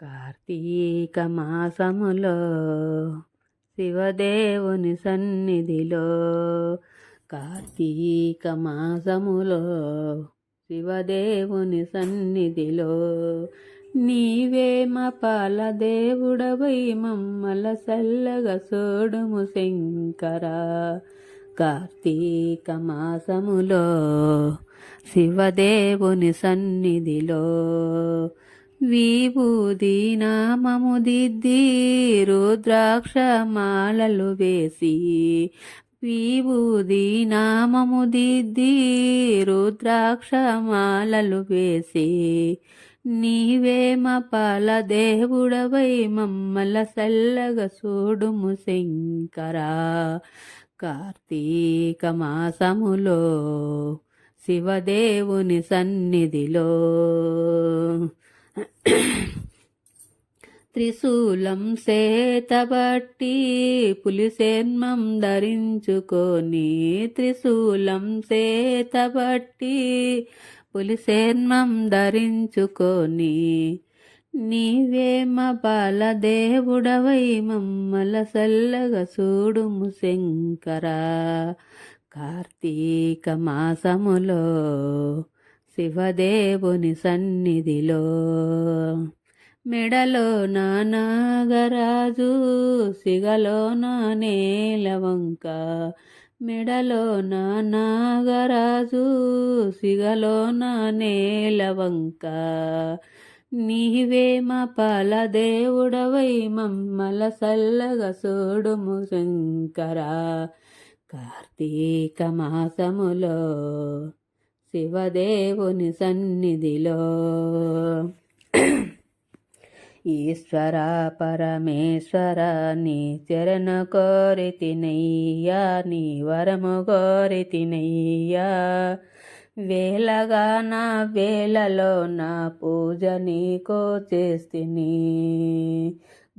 కార్తీక మాసములో శివదేవుని సన్నిధిలో కార్తీక మాసములో శివదేవుని సన్నిధిలో నీవే మా దేవుడవై మమ్మల సల్లగా సోడుము శంకర. కార్తీక మాసములో శివదేవుని సన్నిధిలో విభూది నామము దిద్ది రుద్రాక్ష మాలలు వేసి విభూది నామము దిద్ది రుద్రాక్ష మాలలు వేసి నీవేమ పాల దేవుడవై మమ్మల సల్లగ చూడుము శంకరా. కార్తీక మాసములో శివదేవుని సన్నిధిలో త్రిశూలం సేతబట్టి పులిసేన్మం ధరించుకొని త్రిశూలం సేతబట్టి పులిసేన్మం ధరించుకొని నీవేమ మా బాలదేవుడవై మమ్మల సల్లగ చూడుము శంకరా కార్తీక మాసములో శివదేవుని సన్నిధిలో. మెడలో నానాగరాజు సిగలో నా నేలవంక మెడలో నానాగరాజు సిగలో నా నేలవంక నీవే మా పాల దేవుడవై మమ్మల సల్లగ సోడుము శంకరా. కార్తీక మాసములో శివదేవుని సన్నిధిలో. ఈశ్వర పరమేశ్వర నీ చరణ కోరి తినయ్యా నీ వరము కోరి తినయ్యా. వేలగా నా వేలలో నా పూజ నీకో చేస్తిని.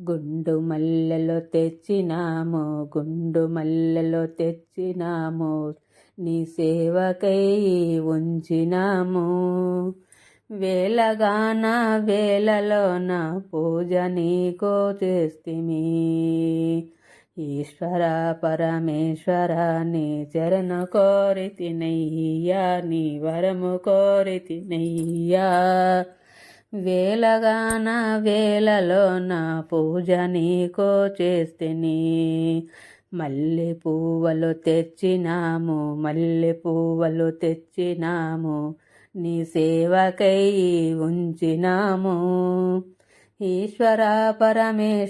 గుండు మల్లెలో తెచ్చినాము గుండు మల్లెలో తెచ్చినాము. నీ సేవకై ఉంచినాము. వేలగాన వేలలో నా పూజ నీకో చేస్తిమి. ఈశ్వర పరమేశ్వర నీ చరణ కోరి తినయ్యా నీ వరము కోరి తినయ్యా. వేలగాన వేలలో నా పూజ నీకో చేస్తిని. మల్లె పువ్వులు తెచ్చినాము మల్లె పువ్వులు తెచ్చినాము నీ సేవకై ఉంచినాము. ఈశ్వర పరమేశ్వర